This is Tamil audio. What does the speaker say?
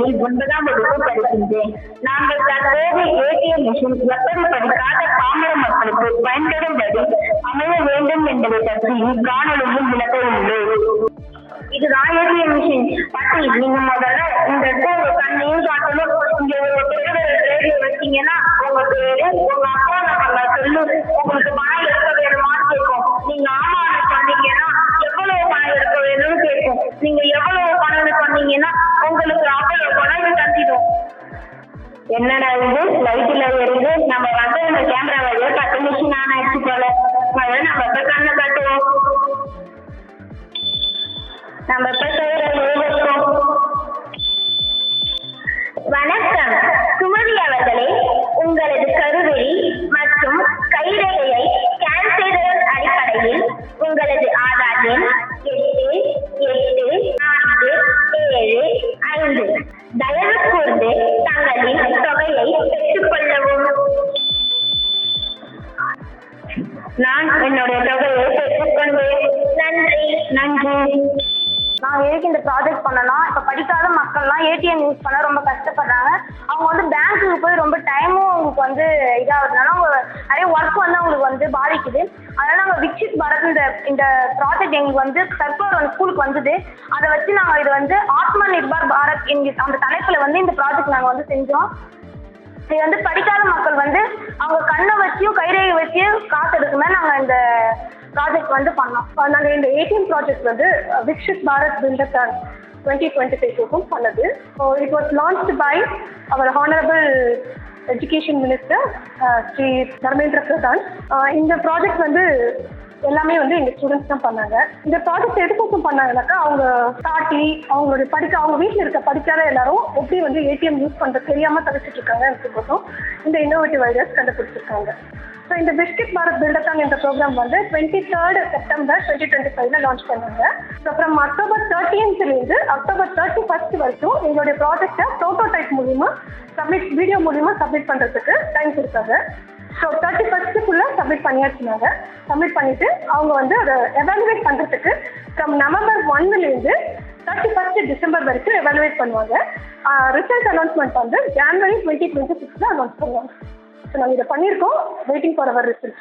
பள்ளியில் ஒன்பதாம் வகுப்பு படிக்கின்றேன். நாங்கள் தற்போது ஏடிஎம் மிஷின் எப்படி படிக்காத பாமர மக்களுக்கு பயன்படும்படி அமைய வேண்டும் என்பதை பற்றி காணொலியில் விளக்க உள்ளேன். இதுதான் ஏடிஎம் மிஷின் பாட்டி நீங்க முதல்ல இந்த இடத்துல கண்ணையும் காட்டணும். இங்க ஒரு பெரிய ரேடியோ வச்சீங்கன்னா உங்க பேரு உங்க அப்பா நம்ம சொல்லு. உங்களுக்கு பணம் இருக்க என்னடா இது? லைட்ல இருந்து நம்ம வந்து அந்த கேமரா வழியா பத்து மிஷின் நான் ஆயிடுச்சு போல. நம்ம இப்ப கண்ணை காட்டுவோம். நம்ம இப்ப செய்யற யோகத்தும் வணக்கம். சுமதி அவர்களே உங்களது கருவெளி மற்றும் கைரேகையை ஸ்கேன் செய்ததன் அடிப்படையில் உங்களது ஆதார் எண் எட்டு எட்டு நான்கு ஏழு ஐந்து. தயவு எதுக்கு இந்த ப்ராஜெக்ட் பண்ணனா இப்போ படிக்காத மக்கள்லாம் ஏடிஎம் யூஸ் பண்ண ரொம்ப கஷ்டப்படுறாங்க. அவங்க வந்து பேங்க்குக்கு போய் ரொம்ப டைமும் அவங்களுக்கு வந்து இதாகிறதுனால அவங்க நிறைய ஒர்க் வந்து அவங்களுக்கு வந்து பாதிக்குது. அதனால நாங்கள் விக்ஷித் பாரத் இந்த இந்த ப்ராஜெக்ட் எங்களுக்கு வந்து சர்க்குலர் வந்து ஸ்கூலுக்கு வந்தது. அதை வச்சு நாங்கள் இது வந்து ஆத்ம நிர்பார் பாரத் எங்களுக்கு அந்த தலைப்பில் வந்து இந்த ப்ராஜெக்ட் நாங்கள் வந்து செஞ்சோம். இது வந்து படிக்காத மக்கள் வந்து அவங்க கண்ணை வச்சியும் கைரேகை வச்சியும் காசு எடுக்குமே நாங்கள் இந்த ப்ராஜெக்ட் வந்து பண்ணோம். நாங்கள் இந்த ஏடிஎம் ப்ராஜெக்ட் வந்து Viksit Bharat buildathon twenty twenty five பண்ணது. So it was launched by our honourable education minister Shri Dharmendra Pradhan. இந்த ப்ராஜெக்ட் வந்து எல்லாமே வந்து எங்க ஸ்டூடெண்ட்ஸ் தான் பண்ணாங்க. இந்த ப்ராஜெக்ட் எதுக்கோசம் பண்ணாங்கனாக்கா அவங்க பாட்டி அவங்களுடைய படிக்க அவங்க வீட்டில் இருக்க படிக்காத எல்லாரும் எப்படி வந்து ஏடிஎம் யூஸ் பண்ணுறது தெரியாமல் தவிச்சிட்டு இருக்காங்க அதுக்கோசம் இந்த இன்னோவேட்டிவ் ஐடியாஸ் கண்டுபிடிச்சிருக்காங்க. ஸோ இந்த பிஸ்கெட் பாரத் பில்டத்தான் இந்த ப்ரோக்ராம் வந்து twenty third September twenty twenty ஃபைவ்ல லான்ச் பண்ணாங்க ஸோ அப்புறம் அக்டோபர் தேர்ட்டீன்த்லேருந்து அக்டோபர் தேர்ட்டி ஃபர்ஸ்ட் வரைக்கும் எங்களுடைய ப்ராஜெக்டை ப்ரோட்டோடைப் மூலிமா சப்மிட் வீடியோ மூலிமா சப்மிட் பண்ணுறதுக்கு டைம் கொடுத்தாங்க. ஸோ தேர்ட்டி ஃபர்ஸ்ட்டுக்குள்ளே சப்மிட் பண்ணியாச்சுனாங்க சப்மிட் பண்ணிவிட்டு அவங்க வந்து அதை எவாலுவேட் பண்ணுறதுக்கு ஃப்ரம் நவம்பர் ஒன்னுலேருந்து தேர்ட்டி ஃபர்ஸ்ட் டிசம்பர் வரைக்கும் எவாலுவேட் பண்ணுவாங்க. ரிசல்ட் அனௌன்ஸ்மெண்ட் வந்து ஜான்வரி டுவெண்ட்டி டுவெண்ட்டி சிக்ஸில் அனௌன்ஸ் பண்ணுவாங்க. ஸோ நாங்கள் இதை பண்ணியிருக்கோம். Waiting for our result